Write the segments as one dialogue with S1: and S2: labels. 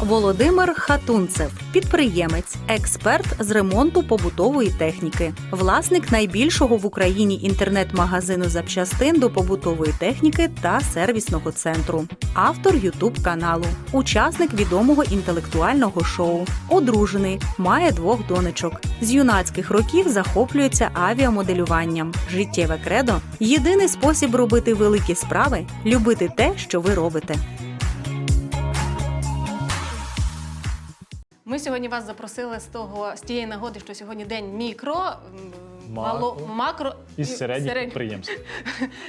S1: Володимир Хатунцев, підприємець, експерт з ремонту побутової техніки, власник найбільшого в Україні інтернет-магазину запчастин до побутової техніки та сервісного центру, автор Ютуб каналу, учасник відомого інтелектуального шоу, одружений, має двох донечок. З юнацьких років захоплюється авіамоделюванням. Життєве кредо єдиний спосіб робити великі справи любити те, що ви робите.
S2: Ми сьогодні вас запросили з того з тієї нагоди, що сьогодні день мікро, мало,
S3: Макро. І середніх
S2: середніх
S3: підприємств.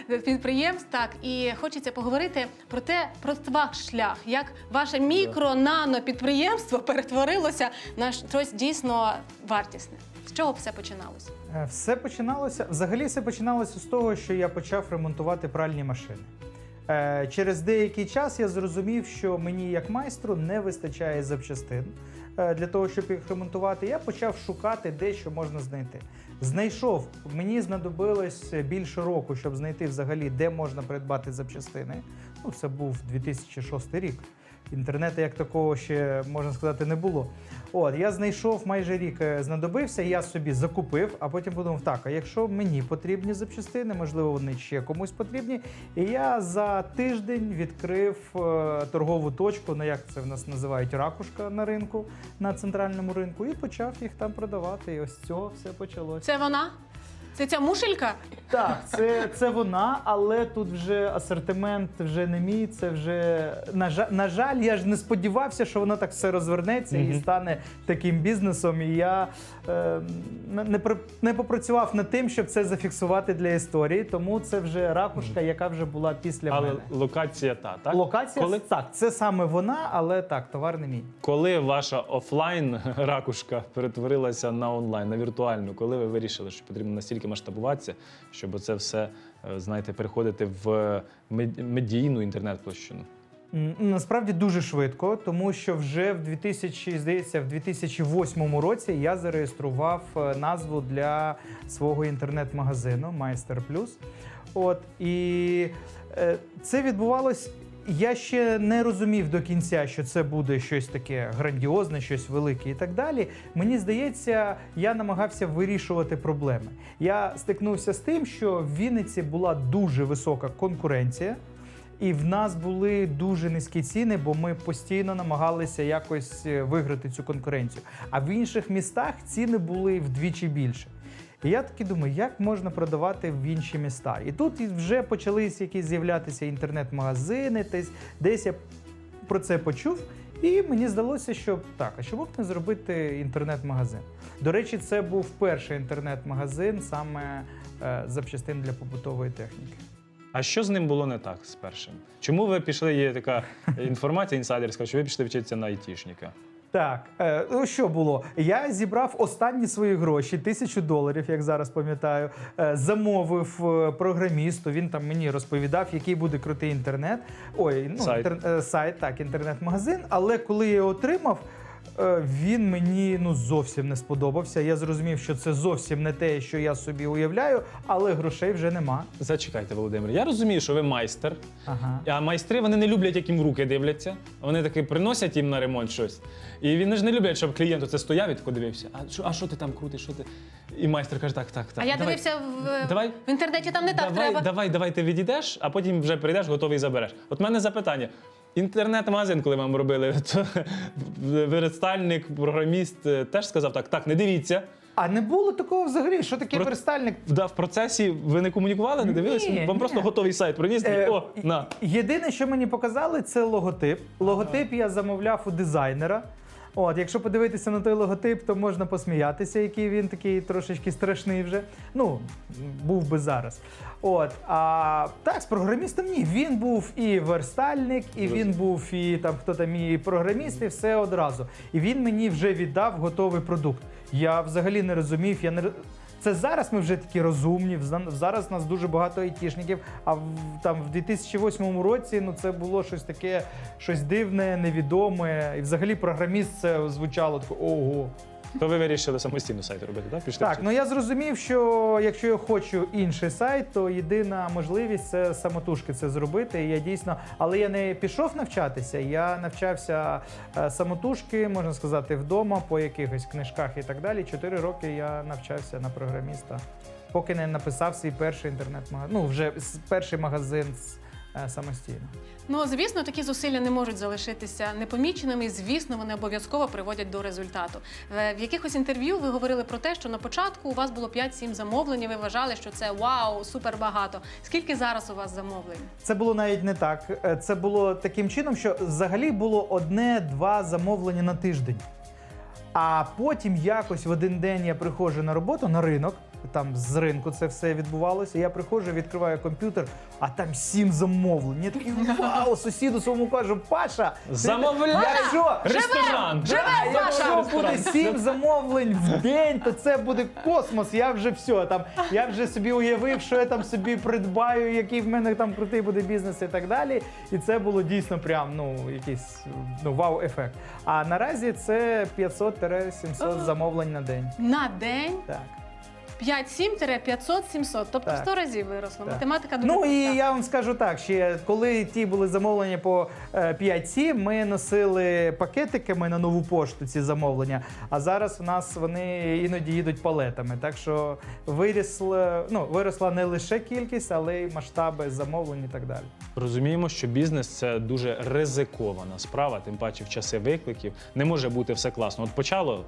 S2: підприємств. Так і хочеться поговорити про те, про ваш шлях, як ваше мікро нано підприємство перетворилося на щось дійсно вартісне. З чого все починалося?
S4: Е, Все починалося. Взагалі, все починалося з того, що я почав ремонтувати пральні машини. Е, Через деякий час я зрозумів, що мені як майстру не вистачає запчастин для того, щоб їх ремонтувати. Я почав шукати де що можна знайти. Знайшов, мені знадобилось більше року, щоб знайти взагалі, де можна придбати запчастини. Ну, це був 2006 рік. Інтернету як такого ще можна сказати не було. От я знайшов майже рік, е, знадобився, я собі закупив, а потім подумав, так, а якщо мені потрібні запчастини, можливо, вони ще комусь потрібні. І я за тиждень відкрив е, торгову точку, ну як це в нас називають ракушка на ринку, на центральному ринку, і почав їх там продавати. І ось цього все почалося.
S2: Це вона? Це ця мушелька?
S4: Так, це, це вона, але тут вже асортимент вже не мій. Це вже на жаль, на жаль, я ж не сподівався, що воно так все розвернеться і стане таким бізнесом. І я е, не, не попрацював над тим, щоб це зафіксувати для історії. Тому це вже ракушка, яка вже була після
S3: Але
S4: мене.
S3: локація та, так?
S4: Локація
S3: Коли,
S4: так, це саме вона, але так, товар не мій.
S3: коли ваша офлайн ракушка перетворилася на онлайн, на віртуальну, коли ви вирішили, що потрібно настільки масштабуватися, щоб це все, е, знаєте, переходити в медійну інтернет-площину?
S4: Насправді дуже швидко, тому що вже в 2000, здається, в 2008 році я зареєстрував е, назву для свого інтернет-магазину Майстер Плюс. От і е, це відбувалось. Я ще не розумів до кінця, що це буде щось таке грандіозне, щось велике і так далі. Мені здається, я намагався вирішувати проблеми. Я стикнувся з тим, що в Вінниці була дуже висока конкуренція. І в нас були дуже низькі ціни, бо ми постійно намагалися якось е, виграти цю конкуренцію. А в інших містах ціни були вдвічі більше. І я таки думаю, як можна продавати в інші міста? І тут вже почались якісь з'являтися інтернет-магазини, десь, я про це почув. І мені здалося, що так, а чому б не зробити інтернет-магазин? До речі, це був перший інтернет-магазин саме е, запчастин для побутової техніки.
S3: А що з ним було не так з першим? Чому ви пішли? Є така інформація інсайдерська, що ви пішли вчитися на айтішника?
S4: Так, е, ну що було? Я зібрав останні свої гроші, тисячу доларів, як зараз пам'ятаю. Е, замовив е, програмісту. Він там мені розповідав, який буде крутий інтернет. Ой, ну
S3: Сайт.
S4: інтер- е, сайт, так, інтернет-магазин. Але коли я його отримав. Е, Він мені ну зовсім не сподобався. Я зрозумів, що це зовсім не те, що я собі уявляю, але грошей вже нема.
S3: Зачекайте, Володимир. Я розумію, що ви майстер,
S4: Ага.
S3: а майстри вони не люблять, як їм руки дивляться. Вони таки приносять їм на ремонт щось. І вони ж не люблять, щоб клієнт оце стояв і тако дивився. А що, а що ти там крутиш? Що ти? І майстер каже: так, так, так.
S2: а я
S3: давай,
S2: дивився в,
S3: давай.
S2: в інтернеті, там не так
S3: давай,
S2: треба.
S3: Давай, давай, ти відійдеш, а потім вже прийдеш, готовий забереш. От мене запитання. Інтернет-магазин, коли вам робили, то верстальник, програміст е, теж сказав так: так, не дивіться.
S4: А не було такого взагалі. Що таке
S3: Про-
S4: верстальник?
S3: Да, в процесі ви не комунікували, не дивилися?
S4: Ні,
S3: Вам просто готовий сайт приніс.
S4: Е,
S3: О, на.
S4: Єдине, що мені показали, це логотип. Логотип я замовляв у дизайнера. От, якщо подивитися на той логотип, то можна посміятися, який він такий трошечки страшний вже. Ну, був би зараз. От, а так, з програмістом ні. Він був і верстальник, і він був і там хто там і програміст, і все одразу. І він мені вже віддав готовий продукт. Я взагалі не розумів, я не це зараз ми вже такі розумні. Зараз нас дуже багато айтішників. А в там в 2008 році ну це було щось таке, щось дивне, невідоме. І взагалі програміст це звучало таке ого.
S3: То ви вирішили самостійно сайт робити, так? Пішли
S4: Так, ну я зрозумів, що якщо я хочу інший сайт, то єдина можливість це самотужки це зробити. І я дійсно, але я не пішов навчатися. Я навчався е, самотужки, можна сказати, вдома по якихось книжках і так далі. Чотири роки я навчався на програміста, поки не написав свій перший інтернет-магазин. Ну вже с- перший магазин е, самостійно.
S2: Ну, звісно, такі зусилля не можуть залишитися непоміченими. і, Звісно, вони обов'язково приводять до результату. Е, В якихось інтерв'ю ви говорили про те, що на початку у вас було 5-7 замовлень. і Ви вважали, що це вау, супер багато. Скільки зараз у вас замовлень?
S4: Це було навіть не так. Е, Це було таким чином, що взагалі було одне-два замовлення на тиждень. А потім якось в один день я приходжу на роботу на ринок. Там з ринку це все відбувалося. Я приходжу, відкриваю комп'ютер, а там сім замовлень. Я такий вау, сусіду своєму кажу, Паша, ти-
S3: Замовляй!
S4: Якщо,
S3: Ресторан!
S4: Да, якщо
S3: Паша!
S4: буде сім замовлень в день, то це буде космос. Я вже все там. Я вже собі уявив, що я там собі придбаю, який в мене там крутий буде бізнес і так далі. І це було дійсно прям ну якийсь ну вау-ефект. А наразі це 500-700 замовлень на день.
S2: На день
S4: Так.
S2: 5-7-500-700, тобто
S4: Так.
S2: 100 разів виросло.
S4: Так.
S2: Математика дуже
S4: Ну
S2: проста.
S4: і я вам скажу так: ще коли ті були замовлення по е, 5-7, ми носили пакетиками на нову пошту ці замовлення. А зараз у нас вони іноді їдуть палетами. Так що вирісла, ну, виросла не лише кількість, але й масштаби замовлень і так далі.
S3: Розуміємо, що бізнес це дуже ризикована справа, тим паче в часи викликів. Не може бути все класно. От почало.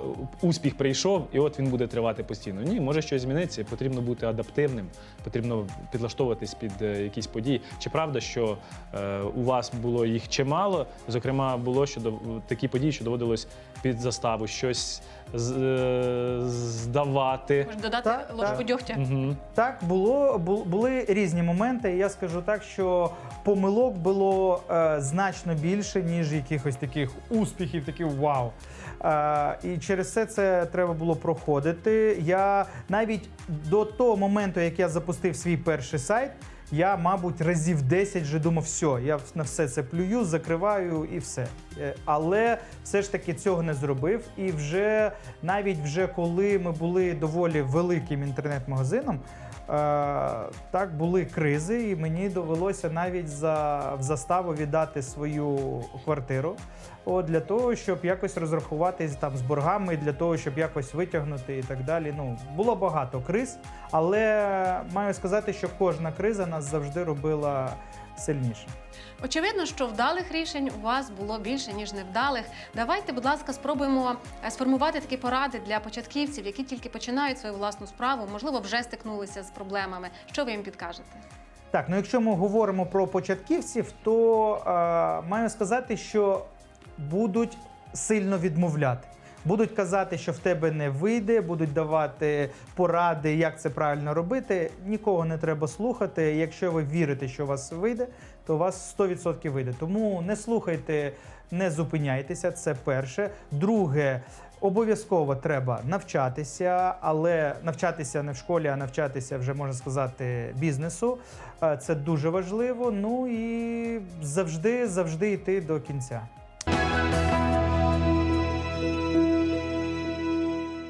S3: Е, Успіх прийшов, і от він буде тривати постійно. Ні, може щось змінитися. Потрібно бути адаптивним, потрібно підлаштовуватись під е, якісь події. Чи правда, що е, у вас було їх чимало? Зокрема, було щодо такі події, що доводилось під заставу щось з- е, здавати.
S2: Може додати
S4: Так,
S2: ложку
S4: так.
S2: дьогтя?
S3: Угу.
S4: Так, було, бу- були різні моменти. і Я скажу так, що помилок було е, значно більше, ніж якихось таких успіхів, таких вау. Е, і через це це треба було проходити. Я навіть до того моменту, як я запустив свій перший сайт. Я, мабуть, разів 10 вже думав, все, я на все це плюю, закриваю і все. Е, Але все ж таки цього не зробив. І вже навіть вже коли ми були доволі великим інтернет-магазином, так були кризи, і мені довелося навіть за в заставу віддати свою квартиру. От для того, щоб якось розрахуватись там з боргами, для того, щоб якось витягнути і так далі. Ну було багато криз, але маю сказати, що кожна криза нас завжди робила сильніше.
S2: Очевидно, що вдалих рішень у вас було більше ніж невдалих. Давайте, будь ласка, спробуємо е, сформувати такі поради для початківців, які тільки починають свою власну справу, можливо, вже стикнулися з проблемами. Що ви їм підкажете?
S4: Так, ну якщо ми говоримо про початківців, то е, маю сказати, що будуть сильно відмовляти. Будуть казати, що в тебе не вийде, будуть давати поради, як це правильно робити. Нікого не треба слухати. Якщо ви вірите, що у вас вийде, то у вас 100% вийде. Тому не слухайте, не зупиняйтеся. Це перше. Друге, обов'язково треба навчатися, але навчатися не в школі, а навчатися вже можна сказати бізнесу. Е, Це дуже важливо. Ну і завжди, завжди йти до кінця.